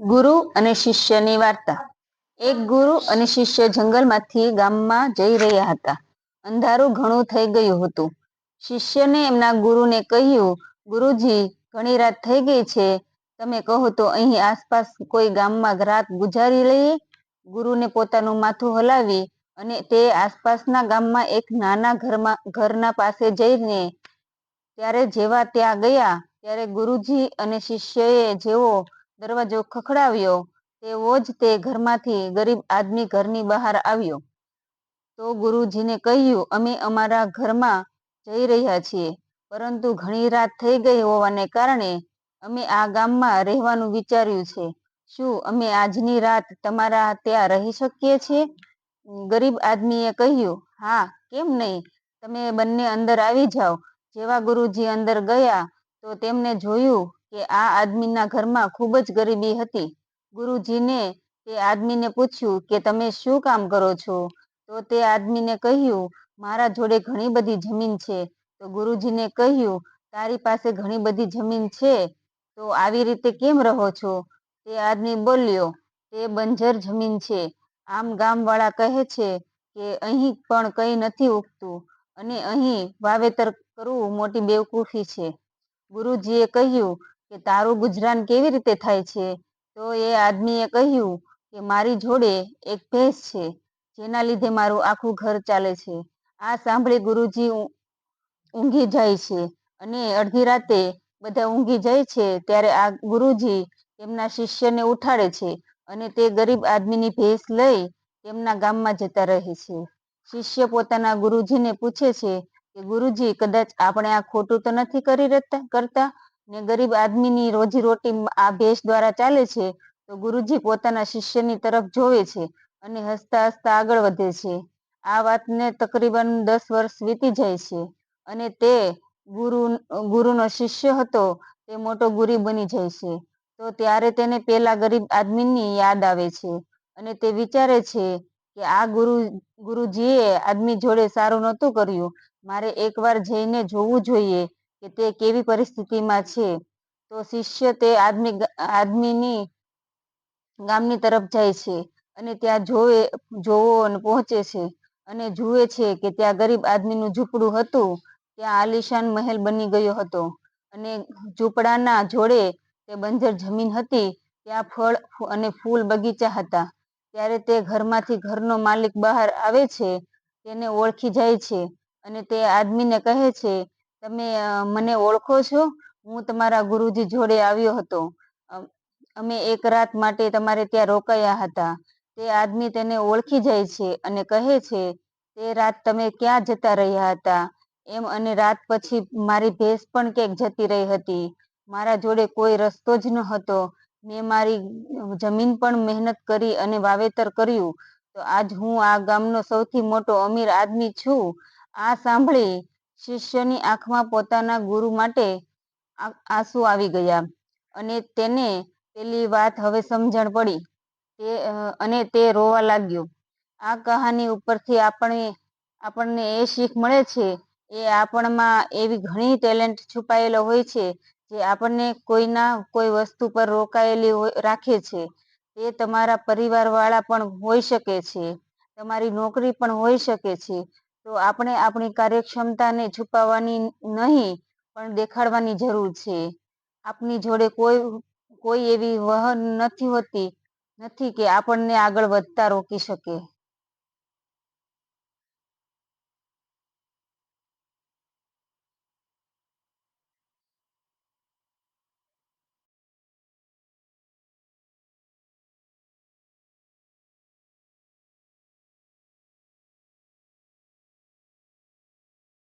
ગુરુ અને શિષ્યની વાર્તા. એક ગુરુ અને શિષ્ય જંગલમાંથી ગામમાં જઈ રહ્યા હતા. અંધારું ઘણું થઈ ગયું હતું. શિષ્યને એમના ગુરુને કહ્યું, ગુરુજી, ઘણી રાત થઈ ગઈ છે. તમે કહો તો અહીં આસપાસ કોઈ ગામમાં રાત ગુજારી લઈએ? ગુરુને પોતાનું માથું હલાવી અને તે આસપાસના ગામમાં એક નાના ઘરમાં, ઘરના પાસે જઈને ત્યારે જેવા ત્યાં ગયા, ત્યારે ગુરુજી અને શિષ્યએ જેવો દરવાજો ખખડાવ્યો, તેવો જ તે ઘરમાંથી ગરીબ આદમી ઘરની બહાર આવ્યો. તો ગુરુજીને કહ્યું, અમે અમારા ઘરમાં જઈ રહ્યા છીએ, પરંતુ ઘણી રાત થઈ ગઈ હોવાને કારણે અમે આ ગામમાં રહેવાનું વિચાર્યું છે. શું અમે આજની રાત તમારા ત્યાં રહી શકીએ છીએ? ગરીબ આદમીએ કહ્યું, હા, કેમ નહીં? તમે બંને અંદર આવી જાઓ. જેવા ગુરુજી અંદર ગયા, તો તેમને જોયું કે આ આદમીના ઘરમાં ખૂબ જ ગરીબી હતી. ગુરુજીને તે આદમીને પૂછ્યું કે તમે શું કામ કરો છો? તો તે આદમીને કહ્યું, મારા જોડે ઘણી બધી જમીન છે. તો ગુરુજીને કહ્યું, તારી પાસે ઘણી બધી જમીન છે, તો આવી રીતે કેમ રહો છો? તે આદમી બોલ્યો, તે બંજર જમીન છે. આમ ગામવાળા કહે છે કે અહીં પણ કંઈ નથી ઉગતું અને અહીં વાવેતર કરવું મોટી બેવકૂફી છે. ગુરુજીએ કહ્યું કે તારું ગુજરાન કેવી રીતે થાય છે? તો એ આદમીએ કહ્યું કે મારી જોડે એક ભેંસ છે, જેના લીધે મારું આખું ઘર ચાલે છે. આ સાંભળી ગુરુજી ઊંઘી જાય છે અને અડધી રાતે બધા ઊંઘી જાય છે ત્યારે આ ગુરુજી તેમના શિષ્યને ઉઠાડે છે અને તે ગરીબ આદમીની ભેંસ લઈ તેમના ગામમાં જતા રહે છે. શિષ્ય પોતાના ગુરુજીને પૂછે છે કે, ગુરુજી, કદાચ આપણે આ ખોટું તો નથી કરી કરતા? ને ગરીબ આદમીની રોજી રોટી આ ભેષ દ્વારા ચાલે છે, તો ગુરુજી પોતાના શિષ્યની તરફ જોવે છે અને હસતા હસતા આગળ વધે છે. આ વાતને તકરીબન દસ વર્ષ વીતી જાય છે અને તે ગુરુ, ગુરુનો શિષ્ય હતો, તે મોટો ગુરી બની જાય છે. તો ત્યારે તેને પેલા ગરીબ આદમીની યાદ આવે છે અને તે વિચારે છે કે આ ગુરુ, ગુરુજીએ આદમી જોડે સારું નહોતું કર્યું. મારે એકવાર જઈને જોવું જોઈએ કે તે કેવી પરિસ્થિતિમાં છે? તો શિષ્ય તે આદમી આદમીની ગામની તરફ જાય છે અને ત્યાં જોવે, જોવો અને પહોંચે છે અને જુએ છે કે ત્યાં ગરીબ આદમીનું ઝૂંપડું હતું, ત્યાં આલિશાન મહેલ બની ગયો હતો અને ઝૂંપડાના જોડે તે બંજર જમીન હતી, ત્યાં ફળ અને ફૂલ બગીચા હતા. ત્યારે તે ઘરમાંથી ઘરનો માલિક બહાર આવે છે, તેને ઓળખી જાય છે અને તે આદમીને કહે છે તમે મને ઓળખો છો? હું તમારા ગુરુજી જોડે આવ્યો હતો. અમે એક રાત માટે તમારે ત્યાં રોકાયા હતા. તે આદમી તેને ઓળખી જાય છે અને કહે છે, તે રાત તમે ક્યાં જતા રહ્યા હતા? એમ અને રાત પછી મારી ભેંસ પણ ક્યાંક જતી રહી હતી. મારા જોડે કોઈ રસ્તો જ ન હતો મેં મારી જમીન પણ મહેનત કરી અને વાવેતર કર્યું. તો આજ હું આ ગામનો સૌથી મોટો અમીર આદમી છું. આ સાંભળી શિષ્યની આંખમાં પોતાના ગુરુ માટે આંસુ આવી ગયા અને તેને પેલી વાત હવે સમજણ પડી. તે અને તે રોવા લાગ્યો. આ કહાની ઉપરથી આપણે, આપણને એ શીખ મળે છે, એ આપણમાં એવી ઘણી ટેલેન્ટ છુપાયેલો હોય છે, જે આપણને કોઈના કોઈ વસ્તુ પર રોકાયેલી રાખે છે. તે તમારા પરિવારવાળા પણ હોઈ શકે છે. તમારી નોકરી પણ હોઈ શકે છે. તો આપણે આપણી કાર્યક્ષમતાને છુપાવવાની નહીં, પણ દેખાડવાની જરૂર છે. આપની જોડે કોઈ કોઈ એવી વહન નથી હોતી, નથી કે આપણને આગળ વધતા રોકી શકે.